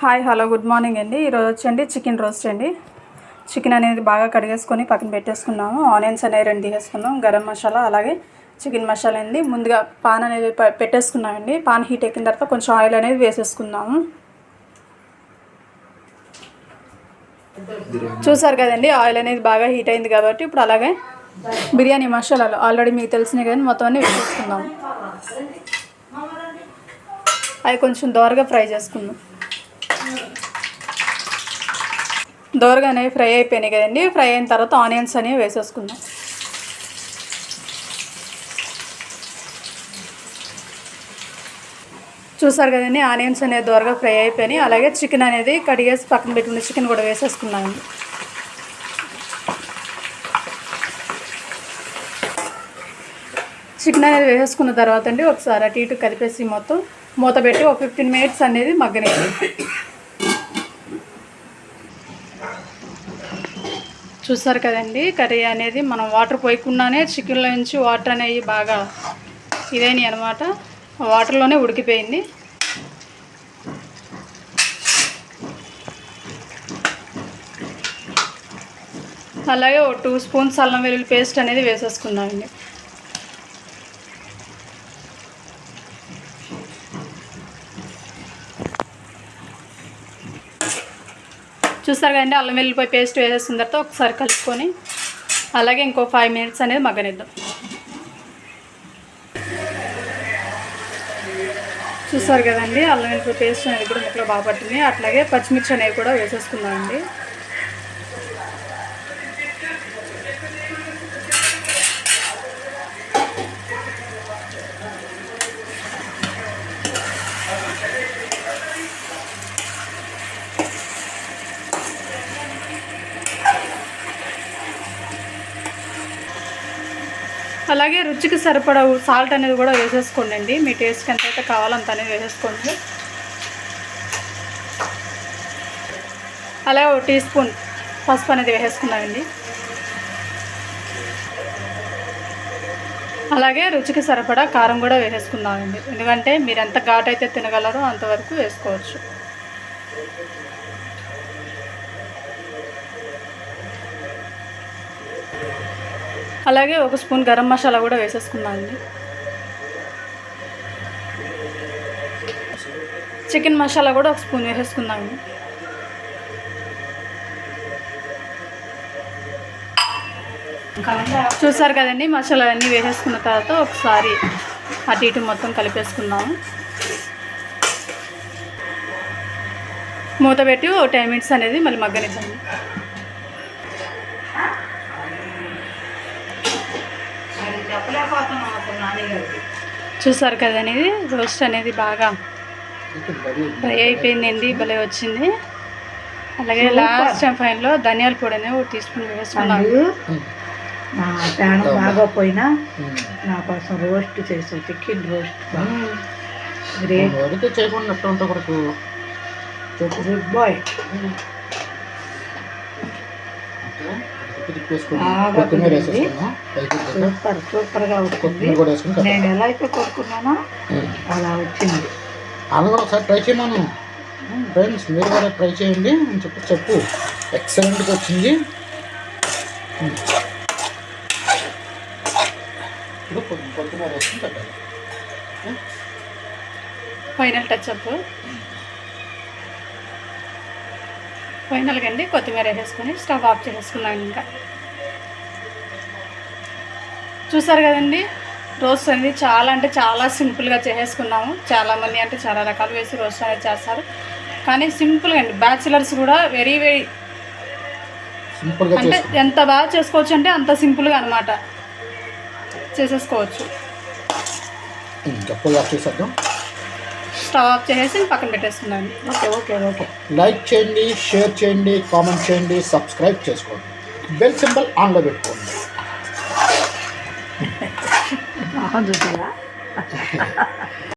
Hi hello good morning అండి. ఈరోజు వచ్చండి చికెన్ రోస్ట్ అండి. చికెన్ అనేది బాగా కడిగేసుకొని పక్కన పెట్టేసుకున్నాము. ఆనియన్స్ అనేవి రెండు తీసేసుకున్నాం గరం మసాలా అలాగే చికెన్ మసాలా అండి. ముందుగా పాన్ అనేది పెట్టేసుకున్నామండి. పాన్ హీట్ ఎక్కిన తర్వాత కొంచెం ఆయిల్ అనేది వేసేసుకుందాము. చూసారు కదండి ఆయిల్ అనేది బాగా హీట్ అయింది కాబట్టి ఇప్పుడు అలాగే బిర్యానీ మసాలాలు ఆల్రెడీ మీకు తెలిసినాయి కానీ మొత్తం అన్ని వేసేసుకుందాం అవి కొంచెం దోరగా ఫ్రై చేసుకుందాం. దోరగా అనేవి ఫ్రై అయిపోయినాయి కదండి. ఫ్రై అయిన తర్వాత ఆనియన్స్ అనేవి వేసేసుకుందాం. చూసారు కదండి ఆనియన్స్ అనేది దోరగా ఫ్రై అయిపోయినాయి. అలాగే చికెన్ అనేది కడిగేసి పక్కన పెట్టుకున్న చికెన్ కూడా వేసేసుకున్నాను చికెన్ అనేది వేసేసుకున్న తర్వాత అండి ఒకసారి అటు ఇటు కలిపేసి మొత్తం మూత పెట్టి ఒక ఫిఫ్టీన్ మినిట్స్ అనేది మగ్గనేది చూసారు కదండి కర్రీ అనేది మనం వాటర్ పోయకుండానే చికెన్లో నుంచి వాటర్ అనేవి బాగా ఇదైనాయి అనమాట వాటర్లోనే ఉడికిపోయింది. అలాగే ఒక టూ స్పూన్స్ అల్లం వెల్లుల్లి పేస్ట్ అనేది వేసేసుకుందామండి. చూస్తారు కదండి అల్లం వెల్లిపాయ పేస్ట్ వేసేసిన తర్వాత ఒకసారి కలుపుకొని అలాగే ఇంకో ఫైవ్ మినిట్స్ అనేది మగ్గనిద్దాం. చూస్తారు కదండి అల్లం వెల్లిపాయ పేస్ట్ అనేది కూడా ముక్కలో బాగా పట్టింది. అట్లాగే పచ్చిమిర్చి అనేవి కూడా వేసేసుకుందామండి. అలాగే రుచికి సరిపడా సాల్ట్ అనేది కూడా వేసేసుకోండి మీ టేస్ట్కి ఎంత అయితే అనేది వేసేసుకోండి. అలాగే ఒక టీ స్పూన్ పసుపు అనేది వేసేసుకున్నామండి అలాగే రుచికి సరిపడా కారం కూడా వేసేసుకుందామండి. ఎందుకంటే మీరు ఎంత ఘాటు అయితే తినగలరో అంతవరకు వేసుకోవచ్చు. అలాగే ఒక స్పూన్ గరం మసాలా కూడా వేసేసుకుందామండి చికెన్ మసాలా కూడా ఒక స్పూన్ వేసేసుకుందామండి చూసారు కదండి మసాలా అన్నీ వేసేసుకున్న తర్వాత ఒకసారి అటు ఇటు మొత్తం కలిపేసుకుందాము. మూత పెట్టి ఓ టెన్ మినిట్స్ అనేది మళ్ళీ మగ్గనిద్దాము. చూసారు కదండి రోస్ట్ అనేది బాగా ఫ్రై అయిపోయిందండి భలే వచ్చింది. అలాగే లాస్ట్ ఫైన్లో ధనియాల పొడి అనేది ఒక టీ స్పూన్ వేసుకున్నాం నా ప్రాణం బాగోపోయినా నా కోసం రోస్ట్ చేసావు చికెన్ రోస్ట్. గ్రేట్. చేయకుండా గుడ్ బాయ్ బాగా కొత్తిమీర కుదిరింది. వేసేసుకున్నాం పైకి కొద్దిగా. సూపర్ సూపర్గా వచ్చింది నేను ఎలా అయితే కోరుకున్నానో అలా వచ్చింది. వాళ్ళు కూడా ఒకసారి ట్రై చేయమను. ఫ్రెండ్స్ మీరు కూడా ట్రై చేయండి. అని చెప్పి చెప్పు. ఎక్సలెంట్గా వచ్చింది. Final touch up. ఫైనల్గా అండి కొత్తిమీర వేసేసుకొని స్టవ్ ఆఫ్ చేసేసుకున్నాం ఇంకా. చూసారు కదండి రోస్ట్ అనేది చాలా అంటే చాలా సింపుల్గా చేసేసుకున్నాము. చాలామంది అంటే చాలా రకాలు వేసి రోస్ట్ అనేది చేస్తారు. కానీ సింపుల్గా అండి బ్యాచిలర్స్ కూడా వెరీ వెరీ అంటే ఎంత బాగా చేసుకోవచ్చు అంటే అంత సింపుల్గా అనమాట చేసేసుకోవచ్చు. స్టవ్ ఆఫ్ చేసేసి పక్కన పెట్టేసుకున్నాను ఓకే ఓకే ఓకే. లైక్ చేయండి షేర్ చేయండి కామెంట్ చేయండి సబ్స్క్రైబ్ చేసుకోండి. బెల్ సింబల్ ఆన్లో పెట్టుకోండి. చూసారా?